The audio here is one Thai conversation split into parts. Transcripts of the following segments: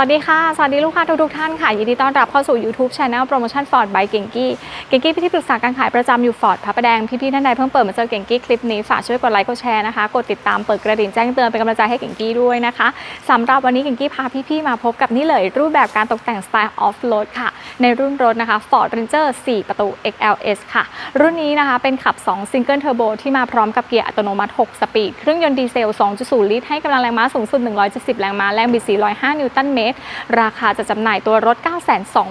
วัสดีค่ะ สวัสดีลูกค้าทุกทุกๆท่านค่ะยินดีต้อนรับเข้าสู่ YouTube Channel โปรโมชั่น Ford by เก่งกี้เก่งกี้พี่ที่ปรึกษาการขายประจำอยู่ Ford พระประแดง พี่ๆท่านใดเพิ่งเปิดมาเจอเก่งกี้คลิปนี้ฝากช่วยกดไลค์กดแชร์นะคะ กดติดตามเปิดกระดิ่งแจ้งเตือนเป็นกำลังใจให้เก่งกี้ด้วยนะคะสำหรับวันนี้เก่งกี้พาพี่ๆมาพบกับนี่เลย รูปแบบการตกแต่งสไตล์ off road ค่ะ ในรุ่นรถนะคะ Ford Ranger 4 ประตู XLS ค่ะ รุ่นนี้นะคะเป็นขับ 2 Single Turbo ที่มาพร้อมกับเกียร์อัตโนมัติ 6 สปีดเครื่องยนต์ดีเซล 2.0 ลิตรให้กำลังแรงม้าสูงสุด 170 แรงม้าแรงบิด405 นิวตันเมตรราคาจะจำหน่ายตัวรถ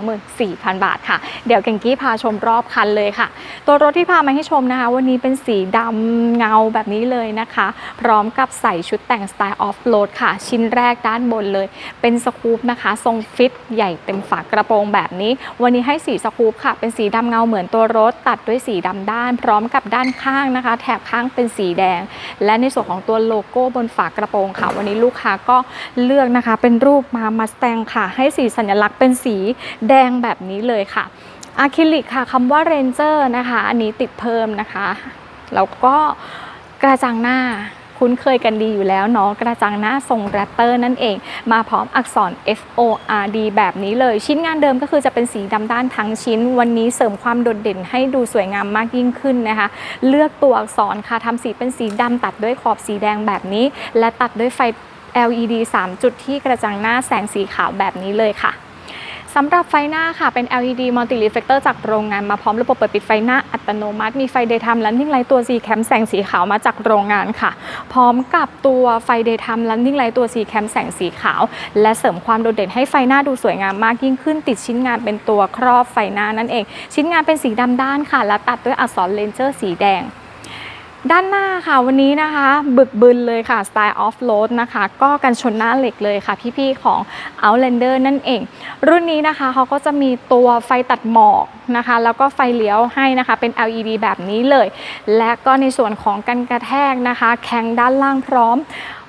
924,000 บาทค่ะ เดี๋ยวเก่งกี้พาชมรอบคันเลยค่ะ ตัวรถที่พามาให้ชมนะคะ วันนี้เป็นสีดำเงาแบบนี้เลยนะคะ พร้อมกับใส่ชุดแต่งสไตล์ออฟโรดค่ะ ชิ้นแรกด้านบนเลย เป็นสกูปนะคะ ทรงฟิตใหญ่เต็มฝากระโปรงแบบนี้ วันนี้ให้สีสกูปค่ะ เป็นสีดำเงาเหมือนตัวรถ ตัดด้วยสีดำด้าน พร้อมกับด้านข้างนะคะ แถบข้างเป็นสีแดง และในส่วนของตัวโลโก้บนฝากระโปรงค่ะ วันนี้ลูกค้าก็เลือกนะคะ เป็นรูปมามาสแตงค่ะ ให้สีสัญลักษณ์เป็นสีแดงแบบนี้เลยค่ะอะคริลิกค่ะคำว่า Ranger นะคะ อันนี้ติดเพิ่มนะคะแล้วก็กระจังหน้าคุ้นเคยกันดีอยู่แล้วเนาะกระจังหน้าทรงแรปเตอร์นั่นเอง มาพร้อมอักษร F O R D แบบนี้เลย ชิ้นงานเดิมก็คือจะเป็นสีดำด้านทั้งชิ้น วันนี้เสริมความโดดเด่นให้ดูสวยงามมากยิ่งขึ้นนะคะ เลือกตัวอักษรค่ะทำสีเป็นสีดำตัดด้วยขอบสีแดงแบบนี้ และตัดด้วยไฟ LED 3 จุดที่กระจังหน้าแสงสีขาวแบบนี้เลยค่ะสำหรับไฟหน้าค่ะเป็น LED Multi Reflector จากโรงงานมาพร้อมระบบเปิดปิดไฟหน้าอัตโนมัติ มีไฟ Daytime Running Light ตัว C Cam แสงสีขาวมาจากโรงงานค่ะ พร้อมกับตัวไฟ Daytime Running Light ตัว C Cam แสงสีขาว และเสริมความโดดเด่นให้ไฟหน้าดูสวยงามมากยิ่งขึ้น ติดชิ้นงานเป็นตัวครอบไฟหน้านั่นเอง ชิ้นงานเป็นสีดำด้านค่ะ และตัดด้วยอักษรเลนเจอร์สีแดง ด้านหน้าค่ะวันนี้นะคะ บึกบึนเลยค่ะสไตล์ออฟโรดนะคะ ก็กันชนหน้าเหล็กเลยค่ะ พี่ๆของ Outlander นั่นเอง รุ่นนี้นะคะเขาก็จะมีตัวไฟตัดหมอกนะคะ แล้วก็ไฟเลี้ยวให้นะคะ เป็น LED แบบนี้เลย และก็ในส่วนของกันกระแทกนะคะ แข็งด้านล่างพร้อม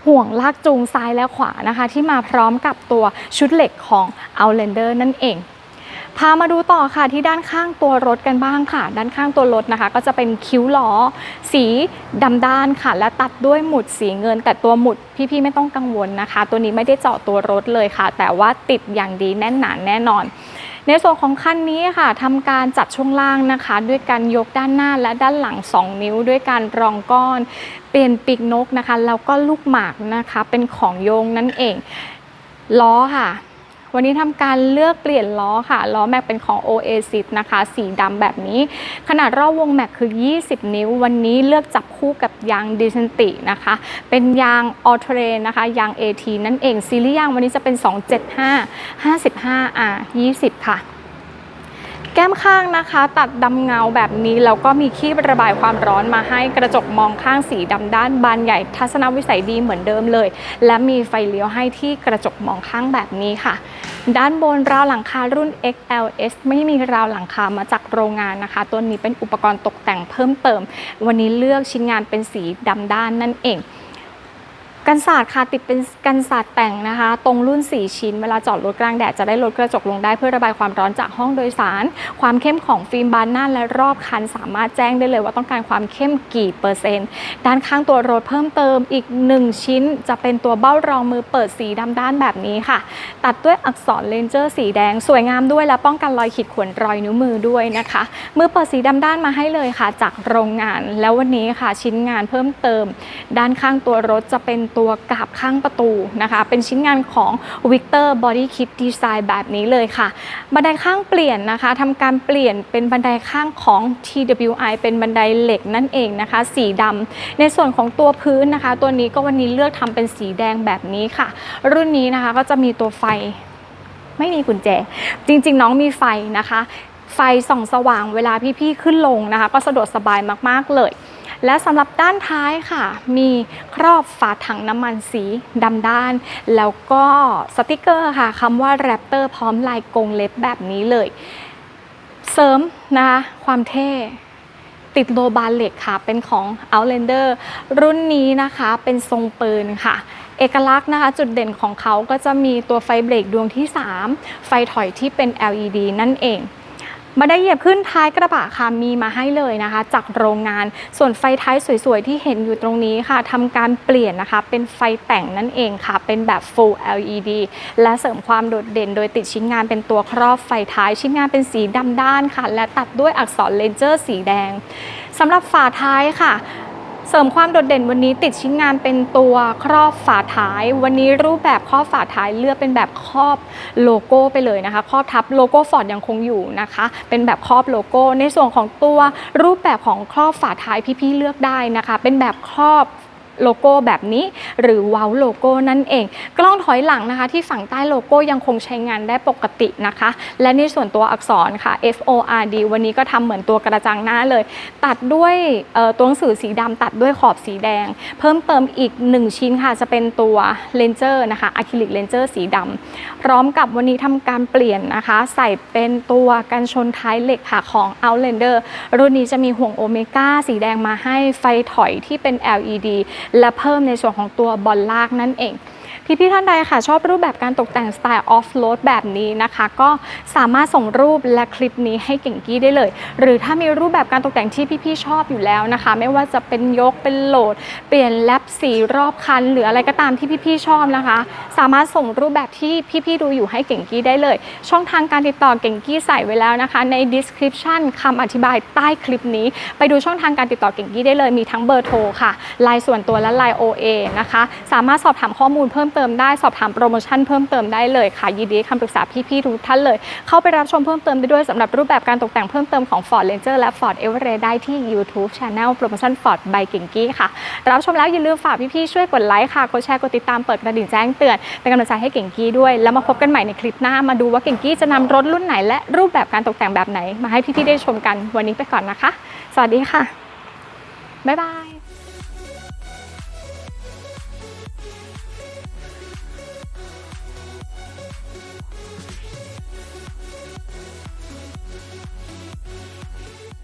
ห่วงลากจูงซ้ายและขวานะคะ ที่มาพร้อมกับตัวชุดเหล็กของ Outlander นั่นเอง พามาดูต่อค่ะที่ด้านข้างตัวรถกันบ้างค่ะ ด้านข้างตัวรถนะคะ ก็จะเป็นคิ้วล้อ สีดำด้านค่ะ และตัดด้วยหมุดสีเงิน แต่ตัวหมุดพี่ๆไม่ต้องกังวลนะคะ ตัวนี้ไม่ได้เจาะตัวรถเลยค่ะ แต่ว่าติดอย่างดีแน่นหนาแน่นอนในส่วนของคันนี้ค่ะทำการจัดช่วงล่างนะคะ ด้วยการยกด้านหน้าและด้านหลัง 2 นิ้ว ด้วยการรองก้อน เปลี่ยนปีกนกนะคะแล้วก็ลูกหมากนะคะ เป็นของโยงนั่นเองล้อค่ะ วันนี้ทำการเลือกเปลี่ยนล้อค่ะล้อแม็กเป็นของ Oasis นะคะ สีดำแบบนี้ ขนาดรอบวงแม็กคือ 20 นิ้ว วันนี้เลือกจับคู่กับยางดิเซนตินะคะ เป็นยางออเทรนนะคะ ยาง AT นั่นเองซีรีส์ยางวันนี้จะเป็น 275 55 R 20 ค่ะ แก้มข้างนะคะ ตัดดำเงาแบบนี้แล้วก็มีคีบระบายความร้อนมาให้กระจกมองข้างสีดำด้านบานใหญ่ทัศนวิสัยดีเหมือนเดิมเลย และมีไฟเลี้ยวให้ที่กระจกมองข้างแบบนี้ค่ะ ด้านบนราวหลังคารุ่น XLS ไม่มีราวหลังคามาจากโรงงานนะคะ ตัวนี้เป็นอุปกรณ์ตกแต่งเพิ่มเติม วันนี้เลือกชิ้นงานเป็นสีดำด้านนั่นเอง กันศาสตร์ค่ะติดเป็นกันศาสตร์แต่งนะคะ ตรงรุ่น 4 ชิ้น เวลาจอดรถกลางแดดจะได้ลดกระจกลงได้เพื่อระบายความร้อนจากห้องโดยสาร ความเข้มของฟิล์มบานหน้าและรอบคันสามารถแจ้งได้เลยว่าต้องการความเข้มกี่เปอร์เซ็นต์ ด้านข้างตัวรถเพิ่มเติมอีก 1 ชิ้น จะเป็นตัวเบ้ารองมือเปิดสีดำด้านแบบนี้ค่ะ ตัดด้วยอักษรเลนเจอร์สีแดง สวยงามด้วยและป้องกันรอยขีดข่วนรอยนิ้วมือด้วยนะคะ มือเปิดสีดำด้านมาให้เลยค่ะ จากโรงงาน แล้ววันนี้ค่ะชิ้นงานเพิ่มเติม ด้านข้างตัวรถจะเป็นตัวกาบข้างประตูนะคะ เป็นชิ้นงานของ Victor Body Kit Design แบบนี้เลยค่ะ บันไดข้างเปลี่ยนนะคะทำการเปลี่ยนเป็นบันไดข้างของ TWI เป็นบันไดเหล็กนั่นเองนะคะ สีดำในส่วนของตัวพื้นนะคะ ตัวนี้ก็วันนี้เลือกทำเป็นสีแดงแบบนี้ค่ะ รุ่นนี้นะคะก็จะมีตัวไฟไม่มีกุญแจ จริง ๆ น้องมีไฟนะคะ ไฟส่องสว่างเวลาพี่ ๆ ขึ้นลงนะคะ ก็สะดวกสบายมาก ๆ เลย และสำหรับด้านท้ายค่ะ มีครอบฝาถังน้ำมันสีดำด้าน แล้วก็สติกเกอร์ค่ะคำว่า Raptor พร้อมลายกงเล็บแบบนี้เลย เสริมนะคะความเท่ติดโลบาเล็กค่ะ เป็นของ Outlander รุ่นนี้นะคะเป็นทรงปืนค่ะ เอกลักษณ์นะคะจุดเด่นของเขาก็จะมีตัวไฟเบรกดวงที่ 3 ไฟถอยที่เป็น LED นั่นเอง มาได้เหยียบขึ้นท้ายกระบะค่ะมีมาให้เลยนะคะ จากโรงงานส่วนไฟท้ายสวยๆ ที่เห็นอยู่ตรงนี้ค่ะทำการเปลี่ยนนะคะ เป็นไฟแต่งนั่นเองค่ะ เป็นแบบ full LED และเสริมความโดดเด่นโดยติดชิ้นงานเป็นตัวครอบไฟท้ายชิ้นงานเป็นสีดำด้านค่ะ และตัดด้วยอักษรเลนเจอร์สีแดงสำหรับฝาท้ายค่ะ เสริมความโดดเด่นวันนี้ติดชิ้นงานเป็นตัวครอบฝาท้าย วันนี้รูปแบบครอบฝาท้ายเลือกเป็นแบบครอบโลโก้ไปเลยนะคะ ครอบทับโลโก้ฟอร์ดยังคงอยู่นะคะ เป็นแบบครอบโลโก้ ในส่วนของตัวรูปแบบของครอบฝาท้ายพี่ๆเลือกได้นะคะ เป็นแบบครอบ โลโก้แบบนี้ หรือว้าวโลโก้นั่นเอง กล้องถอยหลังนะคะ ที่ฝั่งใต้โลโก้ยังคงใช้งานได้ปกตินะคะ และในส่วนตัวอักษรค่ะ F O R D วันนี้ก็ทำเหมือนตัวกระจังหน้าเลย ตัดด้วยตัวหนังสือสีดำตัดด้วยขอบสีแดง เพิ่มเติมอีก 1 ชิ้นค่ะ จะเป็นตัวเลนเจอร์นะคะอะคริลิกเลนเจอร์สีดำพร้อมกับวันนี้ทำการเปลี่ยนนะคะ ใส่เป็นตัวกันชนท้ายเหล็กค่ะของ Outlander รุ่นนี้จะมีห่วงโอเมก้าสีแดงมาให้ไฟถอยที่เป็น LED และเพิ่มในส่วนของตัวบอลลากนั่นเอง พี่ๆท่านใดค่ะชอบรูปแบบการตกแต่งสไตล์ออฟโรดแบบนี้นะคะ ก็สามารถส่งรูปและคลิปนี้ให้เก่งกี้ได้เลย หรือถ้ามีรูปแบบการตกแต่งที่พี่ๆชอบอยู่แล้วนะคะ ไม่ว่าจะเป็นยกเป็นโหลด เปลี่ยนแลปสีรอบคัน หรืออะไรก็ตามที่พี่ๆชอบนะคะ สามารถส่งรูปแบบที่พี่ๆดูอยู่ให้เก่งกี้ได้เลย ช่องทางการติดต่อเก่งกี้ใส่ไว้แล้วนะคะ ใน description คำอธิบายใต้คลิปนี้ ไปดูช่องทางการติดต่อเก่งกี้ได้เลยมีทั้งเบอร์โทรค่ะไลน์ส่วนตัวและไลน์ OA นะคะ สามารถสอบถามข้อมูลเพิ่มเติมได้สอบถามโปรโมชั่นเพิ่มเติมได้เลยค่ะยินดีให้คำปรึกษาพี่ๆทุกท่านเลย เข้าไปรับชมเพิ่มเติมได้ด้วยสำหรับรูปแบบการตกแต่งเพิ่มเติมของ Ford Ranger และ Ford Everest ได้ที่ YouTube Channel โปรโมชั่น Ford by เก่งกี้ค่ะรับชมแล้วอย่าลืมฝากพี่ๆช่วยกดไลค์ค่ะกดแชร์กดติดตามเปิดกระดิ่งแจ้งเตือนเป็นกำลังใจให้เก่งกี้ด้วย แล้วมาพบกันใหม่ในคลิปหน้ามาดูว่าเก่งกี้จะนำรถรุ่นไหน และรูปแบบการตกแต่งแบบไหน มาให้พี่ๆได้ชมกันวันนี้ไปก่อนนะคะ สวัสดีค่ะบ๊ายบาย やったー!